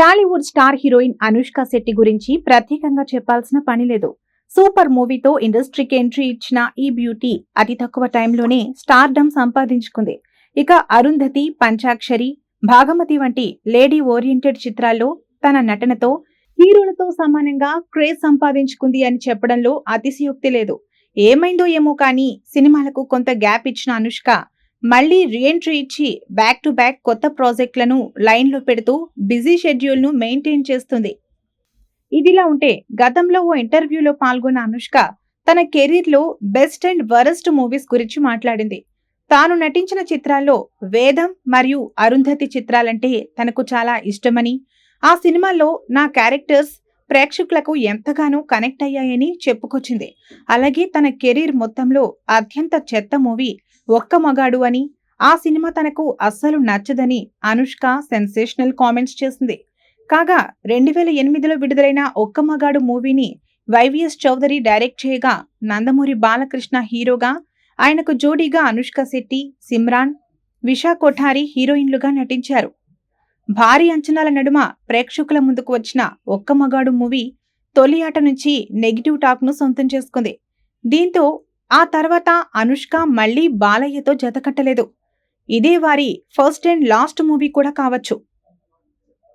Tollywood star heroine Anushka Shetty గురించి ప్రత్యేకంగా చెప్పాల్సిన పని లేదు. సూపర్ మూవీతో ఇండస్ట్రీకి ఎంట్రీ ఇచ్చిన ఈ బ్యూటీ అతి తక్కువ టైంలోనే స్టార్డమ్ సంపాదించుకుంది. ఇక అరుంధతి పంచాక్షరి భాగమతి వంటి లేడీ ఓరియంటెడ్ చిత్రాల్లో తన నటనతో హీరోలతో సమానంగా క్రేజ్ సంపాదించుకుంది అని చెప్పడంలో అతిశయోక్తి లేదు. ఏమైందో ఏమో కానీ సినిమాలకు కొంత గ్యాప్ ఇచ్చిన అనుష్క మళ్ళీ రీఎంట్రీ ఇచ్చి బ్యాక్ టు బ్యాక్ కొత్త ప్రాజెక్టులను లైన్లో పెడుతూ బిజీ షెడ్యూల్ను మెయింటైన్ చేస్తుంది. ఇదిలా ఉంటే గతంలో ఓ ఇంటర్వ్యూలో పాల్గొన్న అనుష్క తన కెరీర్లో బెస్ట్ అండ్ వరస్ట్ మూవీస్ గురించి మాట్లాడింది. తాను నటించిన చిత్రాల్లో వేదం మరియు అరుంధతి చిత్రాలంటే తనకు చాలా ఇష్టమని ఆ సినిమాల్లో నా క్యారెక్టర్స్ ప్రేక్షకులకు ఎంతగానో కనెక్ట్ అయ్యాయని చెప్పుకొచ్చింది. అలాగే తన కెరీర్ మొత్తంలో అత్యంత చెత్త మూవీ ఒక్క మగాడు అని ఆ సినిమా తనకు అస్సలు నచ్చదని అనుష్క సెన్సేషనల్ కామెంట్స్ చేసింది. కాగా రెండు వేల ఎనిమిదిలో విడుదలైన ఒక్క మగాడు మూవీని వైవిఎస్ చౌదరి డైరెక్ట్ చేయగా నందమూరి బాలకృష్ణ హీరోగా ఆయనకు జోడీగా అనుష్క శెట్టి సిమ్రాన్ విషా కొఠారి హీరోయిన్లుగా నటించారు. భారీ అంచనాల నడుమ ప్రేక్షకుల ముందుకు వచ్చిన ఒక్క మగాడు మూవీ తొలి ఆట నుంచి నెగిటివ్ టాక్ను సొంతం చేసుకుంది. దీంతో ఆ తర్వాత అనుష్క మళ్ళీ బాలయ్యతో జతకట్టలేదు ఇదే వారి ఫస్ట్ అండ్ లాస్ట్ మూవీ కూడా కావచ్చు.